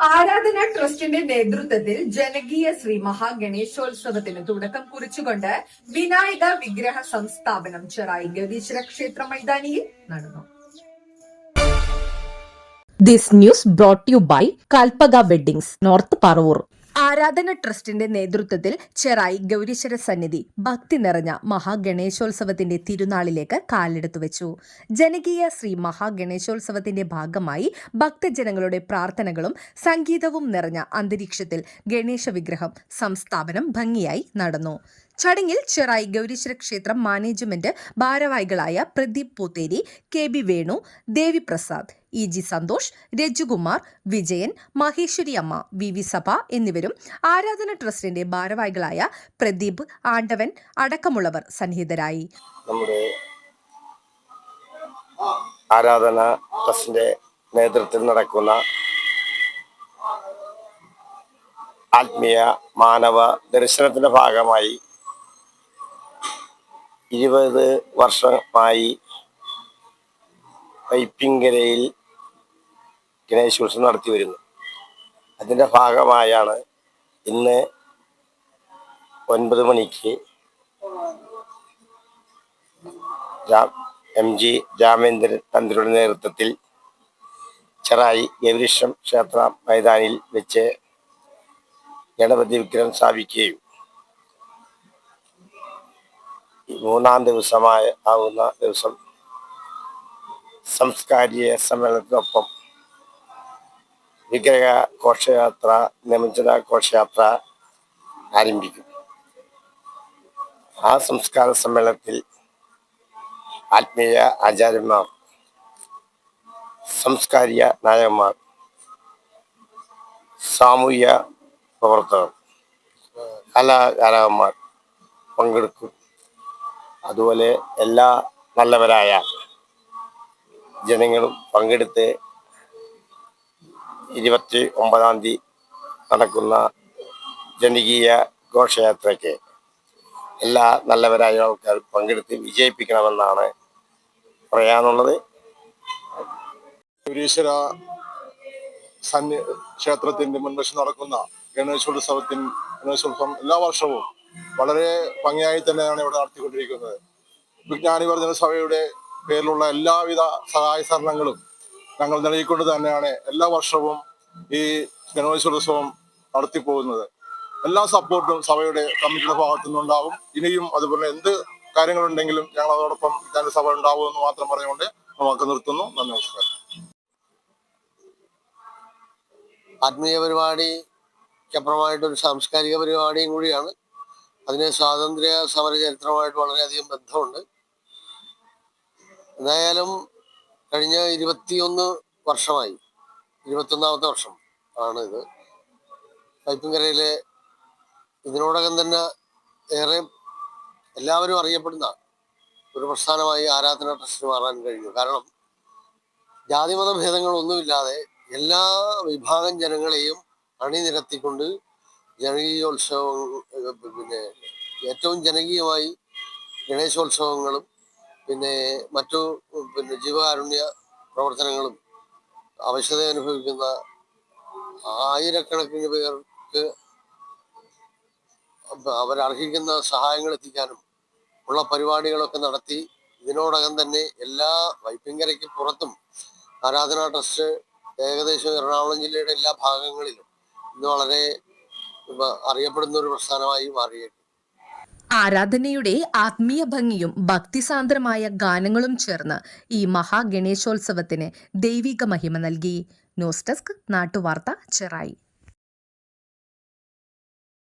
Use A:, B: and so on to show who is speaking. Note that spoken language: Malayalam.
A: ആരാധന ട്രസ്റ്റിന്റെ നേതൃത്വത്തിൽ ജനകീയ ശ്രീ മഹാഗണേശോത്സവത്തിന് തുടക്കം കുറിച്ചുകൊണ്ട് വിനായക വിഗ്രഹ സംസ്ഥാപനം ചെറായി ഗവീശ്വര ക്ഷേത്ര മൈതാനിയിൽ നടന്നു
B: this news brought you by by Kalpaga north Paravur.
A: ആരാധന ട്രസ്റ്റിന്റെ നേതൃത്വത്തിൽ ചെറായി ഗൗരീശ്വര സന്നിധി ഭക്തി നിറഞ്ഞ മഹാഗണേശോത്സവത്തിന്റെ തിരുനാളിലേക്ക് കാലെടുത്തു വെച്ചു. ജനകീയ ശ്രീ മഹാഗണേശോത്സവത്തിന്റെ ഭാഗമായി ഭക്തജനങ്ങളുടെ പ്രാർത്ഥനകളും സംഗീതവും നിറഞ്ഞ അന്തരീക്ഷത്തിൽ ഗണേശ വിഗ്രഹം സംസ്ഥാപനം ഭംഗിയായി നടന്നു. ചടങ്ങിൽ ചെറായി ഗൗരീശ്വര ക്ഷേത്രം മാനേജ്മെന്റ് ഭാരവാഹികളായ Pradeep Pootheri K B Venu Devi Prasad E G Santhosh Rajukumar Vijayan Maheshwari അമ്മ വി വി സഭ എന്നിവരും ആരാധന ട്രസ്റ്റിന്റെ ഭാരവാഹികളായ പ്രദീപ് ആണ്ടവൻ അടക്കമുള്ളവർ സന്നിഹിതരായി.
C: നമ്മുടെ ആരാധന ട്രസ്റ്റിന്റെ നേതൃത്വത്തിൽ നടക്കുന്ന ആത്മീയ മാനവ ദർശനത്തിന്റെ ഭാഗമായി ഇരുപത് വർഷമായി പൈപ്പിങ്കരയിൽ ഗണേശോത്സവം നടത്തി വരുന്നു. അതിന്റെ ഭാഗമായാണ് ഇന്ന് ഒൻപത് മണിക്ക് എം ജി രാമേന്ദ്രൻ തന്ത്രിയുടെ നേതൃത്വത്തിൽ ചെറായി ഗൗരീഷം ക്ഷേത്ര മൈതാനിയിൽ വെച്ച് ഗണപതി വിഗ്രഹം സ്ഥാപിക്കുകയും മൂന്നാം ദിവസമായ ആവുന്ന ദിവസം സംസ്കാരിക സമ്മേളനത്തിനൊപ്പം വിഗ്രഹ ഘോഷയാത്ര നിമഞ്ജന ഘോഷയാത്ര ആരംഭിക്കും. ആ സംസ്കാര സമ്മേളനത്തിൽ ആത്മീയ ആചാര്യന്മാർ സാംസ്കാരിക നായകന്മാർ സാമൂഹ്യ പ്രവർത്തകർ കലാകാരകന്മാർ പങ്കെടുക്കും. അതുപോലെ എല്ലാ നല്ലവരായ ജനങ്ങളും പങ്കെടുത്ത് ഇരുപത്തി ഒമ്പതാം തീയതി നടക്കുന്ന ജനകീയ ഘോഷയാത്രയ്ക്ക് എല്ലാ നല്ലവരായ ആൾക്കാർ പങ്കെടുത്ത് വിജയിപ്പിക്കണമെന്നാണ് പറയാനുള്ളത്.
D: ഗൗരീശ്വര സന്നി ക്ഷേത്രത്തിന്റെ മുൻവശം നടക്കുന്ന ഗണേശോത്സവത്തിൻ ഗണേശോത്സവം എല്ലാ വർഷവും വളരെ ഭംഗിയായി തന്നെയാണ് ഇവിടെ നടത്തിക്കൊണ്ടിരിക്കുന്നത്. വിജ്ഞാനി വർദ്ധന സഭയുടെ പേരിലുള്ള എല്ലാവിധ സഹായ സഹകരണങ്ങളും ഞങ്ങൾ നൽകിക്കൊണ്ട് തന്നെയാണ് എല്ലാ വർഷവും ഈ ഗണേശോത്സവം നടത്തിപ്പോകുന്നത്. എല്ലാ സപ്പോർട്ടും സഭയുടെ കമ്മിറ്റിയുടെ ഭാഗത്തു നിന്നുണ്ടാവും. ഇനിയും അതുപോലെ എന്ത് കാര്യങ്ങളുണ്ടെങ്കിലും ഞങ്ങൾ അതോടൊപ്പം വിജ്ഞാന സഭ ഉണ്ടാവും എന്ന് മാത്രം പറഞ്ഞുകൊണ്ട് നമുക്ക് നിർത്തുന്നു. നന്ദി നമസ്കാരം.
E: ആത്മീയ പരിപാടി ഒരു സാംസ്കാരിക പരിപാടിയും കൂടിയാണ്. അതിന് സ്വാതന്ത്ര്യ സമര ചരിത്രമായിട്ട് വളരെയധികം ബന്ധമുണ്ട്. എന്തായാലും കഴിഞ്ഞ ഇരുപത്തിയൊന്ന് വർഷമായി. ഇരുപത്തൊന്നാമത്തെ വർഷം ആണ് ഇത്. പൈപ്പിൻകരയിലെ ഇതിനോടകം തന്നെ ഏറെ എല്ലാവരും അറിയപ്പെടുന്ന ഒരു പ്രസ്ഥാനമായി ആരാധന ട്രസ്റ്റ് മാറാൻ കഴിഞ്ഞു. കാരണം ജാതിമത ഭേദങ്ങളൊന്നുമില്ലാതെ എല്ലാ വിഭാഗം ജനങ്ങളെയും അണിനിരത്തിക്കൊണ്ട് ജനകീയോത്സവം പിന്നെ ഏറ്റവും ജനകീയമായി ഗണേശോത്സവങ്ങളും പിന്നെ മറ്റു പിന്നെ ജീവകാരുണ്യ പ്രവർത്തനങ്ങളും അവശത അനുഭവിക്കുന്ന ആയിരക്കണക്കിന് പേർക്ക് അവരർഹിക്കുന്ന സഹായങ്ങൾ എത്തിക്കാനും ഉള്ള പരിപാടികളൊക്കെ നടത്തി ഇതിനോടകം തന്നെ എല്ലാ വൈപ്പിങ്കരയ്ക്ക് പുറത്തും ആരാധനാ ട്രസ്റ്റ് ഏകദേശം എറണാകുളം ജില്ലയുടെ എല്ലാ ഭാഗങ്ങളിലും ഇന്ന് വളരെ അറിയപ്പെടുന്ന ഒരു പ്രസ്ഥാനമായി മാറിയിട്ടുണ്ട്
A: ആരാധനയുടെ ആത്മീയ ഭംഗിയും ഭക്തിസാന്ദ്രമായ ഗാനങ്ങളും ചേർന്ന് ഈ മഹാഗണേശോത്സവത്തിന് ദൈവിക മഹിമ നൽകി. ന്യൂസ് ഡെസ്ക് നാട്ടുവാർത്ത ചെറായി.